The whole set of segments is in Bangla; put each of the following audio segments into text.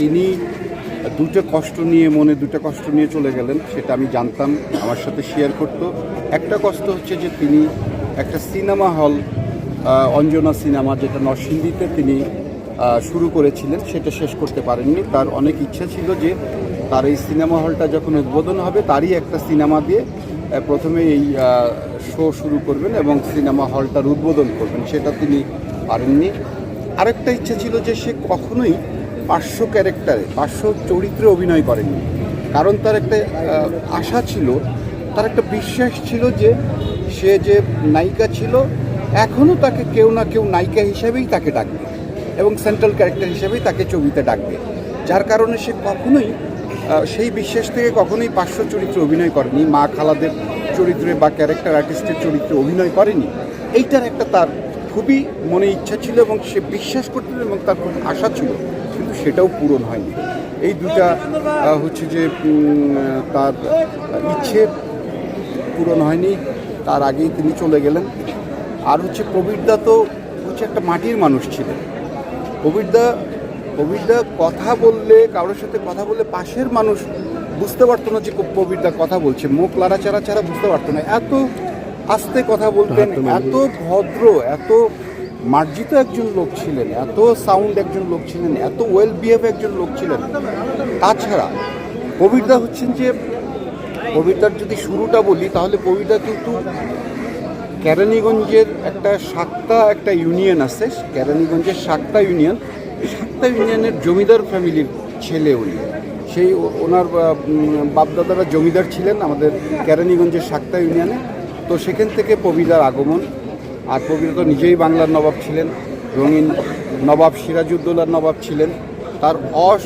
তিনি দুটো কষ্ট নিয়ে মনে দুটো কষ্ট নিয়ে চলে গেলেন, সেটা আমি জানতাম, আমার সাথে শেয়ার করতো। একটা কষ্ট হচ্ছে যে তিনি একটা সিনেমা হল অঞ্জনা সিনেমা যেটা নরসিংদীতে তিনি শুরু করেছিলেন, সেটা শেষ করতে পারেননি। তার অনেক ইচ্ছা ছিল যে তার এই সিনেমা হলটা যখন উদ্বোধন হবে, তারই একটা সিনেমা দিয়ে প্রথমে এই শো শুরু করবেন এবং সিনেমা হলটার উদ্বোধন করবেন, সেটা তিনি পারেননি। আরেকটা ইচ্ছা ছিল যে সে কখনোই পার্শ্ব ক্যারেক্টারে, পার্শ্ব চরিত্রে অভিনয় করেননি। কারণ তার একটা আশা ছিল, তার একটা বিশ্বাস ছিল যে সে যে নায়িকা ছিল এখনও তাকে কেউ না কেউ নায়িকা হিসেবেই তাকে ডাকবে এবং সেন্ট্রাল ক্যারেক্টার হিসেবেই তাকে ছবিতে ডাকবে। যার কারণে সে কখনোই সেই বিশ্বাস থেকে কখনোই পার্শ্ব চরিত্রে অভিনয় করেনি, মা খালাদের চরিত্রে বা ক্যারেক্টার আর্টিস্টের চরিত্রে অভিনয় করেনি। এইটার একটা তার খুবই মনে ইচ্ছা ছিল এবং সে বিশ্বাস করতেন এবং তার খুব আশা ছিল, কিন্তু সেটাও পূরণ হয়নি। এই দুটা হচ্ছে যে তার ইচ্ছে পূরণ হয়নি, তার আগেই তিনি চলে গেলেন। আর হচ্ছে কবিরদা তো হচ্ছে একটা মাটির মানুষ ছিলেন। কবিরদা কবিরদা কথা বললে, কারোর সাথে কথা বললে পাশের মানুষ বুঝতে পারতো না যে কবিরদা কথা বলছে। মুখ লাড়াচাড়া ছাড়া বুঝতে পারতো না। এত আস্তে কথা বলতেন এত ভদ্র এত মার্জিত একজন লোক ছিলেন এত সাউন্ড একজন লোক ছিলেন এত ওয়েল বিহেভ একজন লোক ছিলেন। তাছাড়া প্রবীরদা হচ্ছেন যে কবিতার যদি শুরুটা বলি তাহলে প্রবীরদা কিন্তু কেরানীগঞ্জের একটা সাতটা একটা ইউনিয়ন আছে কেরানীগঞ্জের সাতটা ইউনিয়ন সাতটা ইউনিয়নের জমিদার ফ্যামিলির ছেলে উনি। সেই ওনার বাপদাদারা জমিদার ছিলেন আমাদের কেরানীগঞ্জের সাতটা ইউনিয়নে তো সেখান থেকে প্রবীদার আগমন। আর প্রবীর তো নিজেই বাংলার নবাব ছিলেন, রঙিন নবাব সিরাজউদ্দৌলার নবাব ছিলেন। তার অস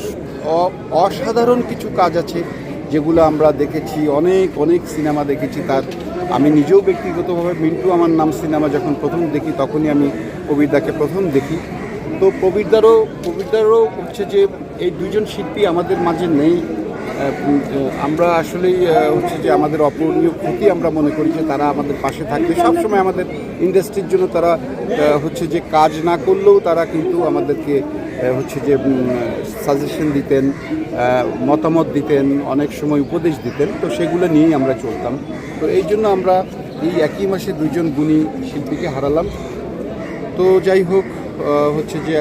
অসাধারণ কিছু কাজ আছে, যেগুলো আমরা দেখেছি, অনেক অনেক সিনেমা দেখেছি তার। আমি নিজেও ব্যক্তিগতভাবে মিন্টু আমার নাম সিনেমা যখন প্রথম দেখি, তখনই আমি কবিরদাকে প্রথম দেখি। তো প্রবীরদারও প্রবীরদারও হচ্ছে যে, এই দুজন শিল্পী আমাদের মাঝে নেই। আমরা আসলেই হচ্ছে যে আমাদের অপূরণীয় ক্ষতি আমরা মনে করি যে তারা আমাদের পাশে থাকবে সবসময় আমাদের ইন্ডাস্ট্রির জন্য তারা হচ্ছে যে কাজ না করলেও তারা কিন্তু আমাদেরকে হচ্ছে যে সাজেশন দিতেন মতামত দিতেন, অনেক সময় উপদেশ দিতেন। তো সেগুলো নিয়েই আমরা চলতাম। তো এই জন্য আমরা এই একই মাসে দুজন গুণী শিল্পীকে হারালাম। তো যাই হোক হচ্ছে যে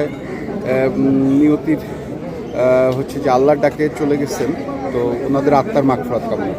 নিয়তির হচ্ছে যে আল্লাহর ডাকে চলে গেছেন। তো ওনাদের আত্মার মাগফরাত কামনা